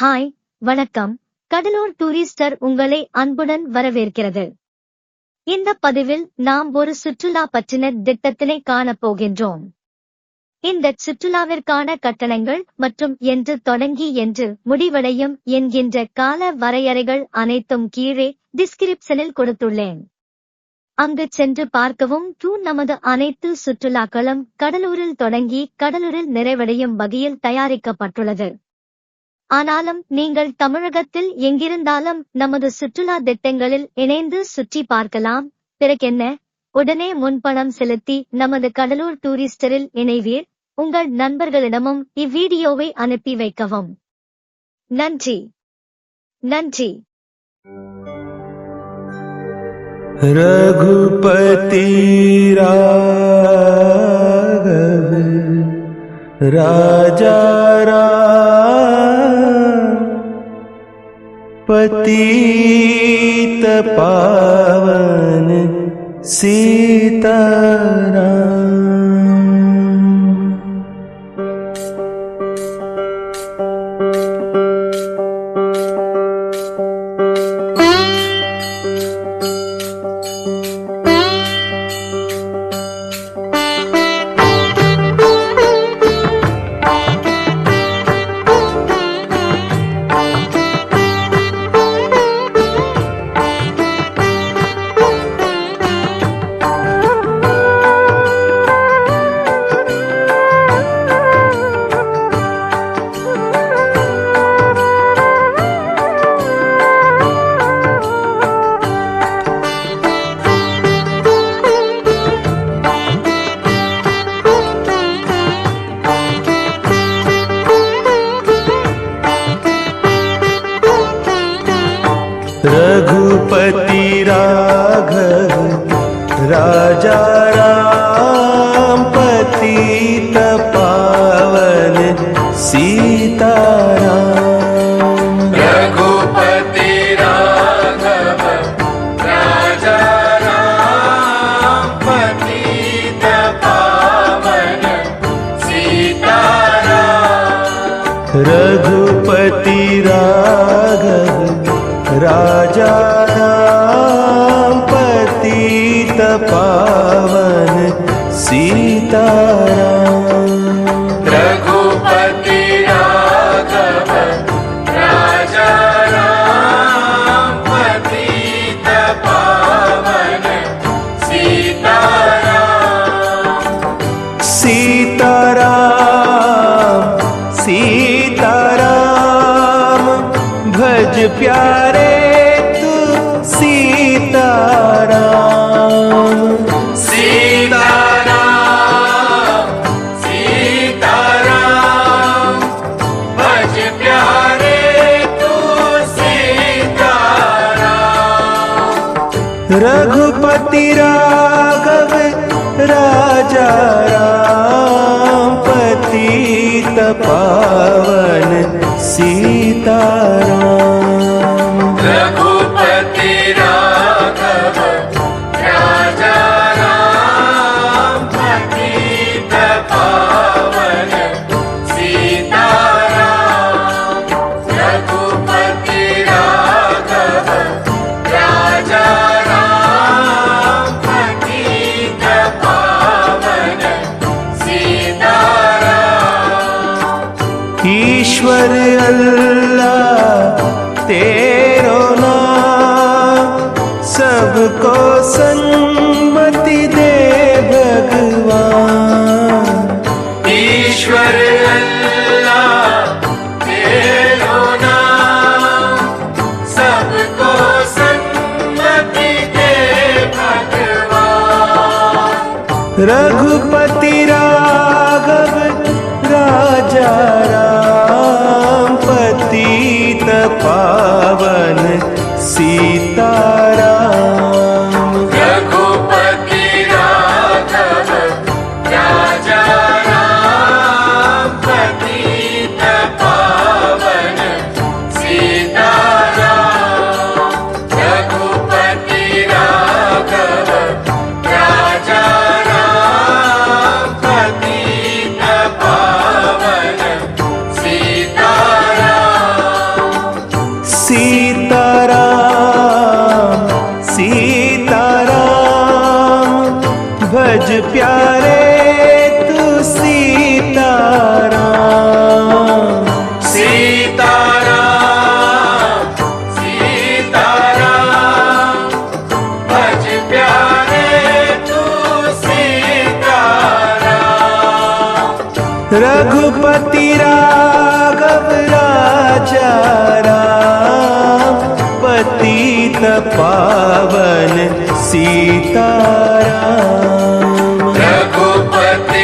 Hi வணக்கம். Cuddalore Tourister உங்களை அன்புடன் வரவேற்கிறது. இந்த பதிவில் நாம் ஒரு சுற்றுலா பற்றின திட்டத்தினை காணப் போகின்றோம். இந்த சுற்றுலாவிற்கான கட்டணங்கள் மற்றும் என்று தொடங்கி என்று முடிவடையும் என்கின்ற கால வரையறைகள் அனைத்தும் கீழே டிஸ்கிரிப்ஷனில் கொடுத்துள்ளேன். அங்கு சென்று பார்க்கவும் டூ நமது அனைத்து சுற்றுலாக்களும் கடலூரில் தொடங்கி கடலூரில் நிறைவடையும் வகையில் தயாரிக்கப்பட்டுள்ளது. ஆனாலும் நீங்கள் தமிழகத்தில் எங்கிருந்தாலும் நமது சுற்றுலா திட்டங்களில் இணைந்து சுற்றி பார்க்கலாம். பிறகென்ன? உடனே முன்பணம் செலுத்தி நமது கடலூர் டூரிஸ்டரில் இணைவீர். உங்கள் நண்பர்களிடமும் இவ்வீடியோவை அனுப்பி வைக்கவும். நன்றி. நன்றி. ரகுபதி ராஜா ரா पतित पावन सीताराम सीताराम रघुपति राघव राजा राम पतित पावन सीताराम रघुपति राघव राजा राम पतित पावन सीताराम सीताराम सीताराम भज प्यारे तू सीताराम सीताराम सीताराम भज प्यारे तू सीताराम रघुपति राघव राजा पावन सीताराम अल्लाह तेरो नाम सबको सन्मति दे भगवान ईश्वर अल्लाह तेरो नाम सबको सन्मति दे भगवान रघुपति पावन सीताराम भज प्यारे तू सीतारा सीतारा सीताराम। भज प्यारे तू सीताराम रघुपति राघव राजा राम। पतित पावन सीतारा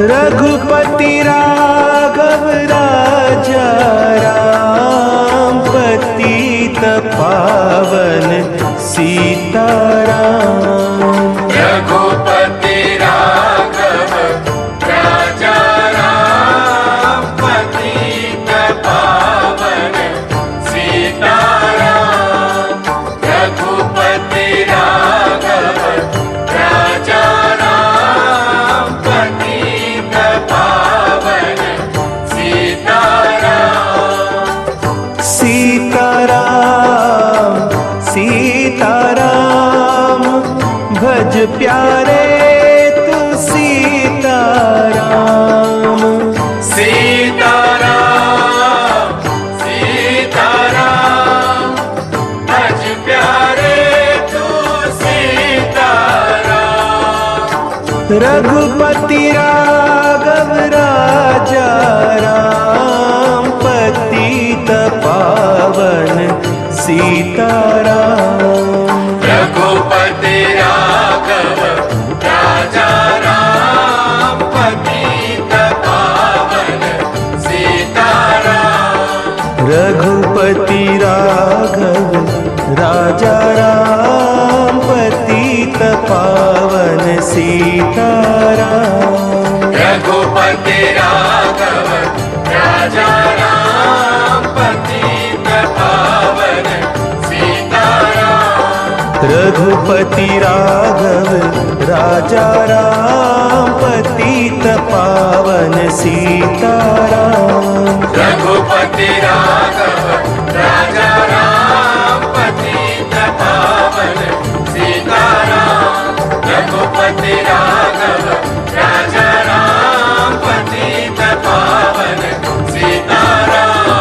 रघुप रघुपति राघव राजा राम पतित पावन सीताराम। रघुपति राघव।